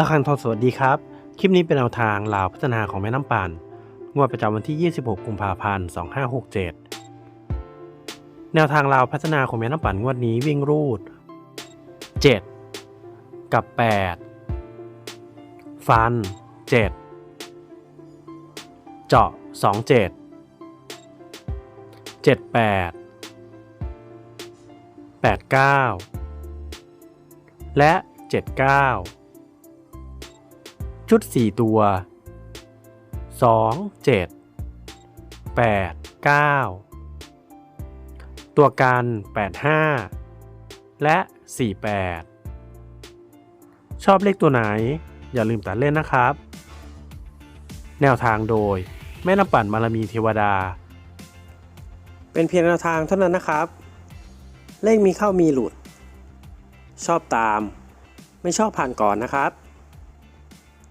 ระคังทองสวัสดีครับ คลิปนี้เป็นแนวทางลาวพัฒนาของแม่น้ำปันงวดประจำวันที่ 26 กุมภาพันธ์ 2567 แนวทางลาวพัฒนาของแม่น้ำปันงวดนี้วิ่งรูด 7 กับ 8 ฟัน 7 เจาะ 27 78 89 และ 79 ชุด 4 ตัว 2 7 8 9 ตัวกัน 85 และ 48 ชอบเลขตัวไหน อย่าลืมตัดเล่นนะครับ แนวทางโดย แม่น้ำปั่นบารมีเทวดา เป็นเพียงแนวทางเท่านั้นนะครับ เลขมีเข้ามีหลุด ชอบตาม ไม่ชอบผ่านก่อนนะครับ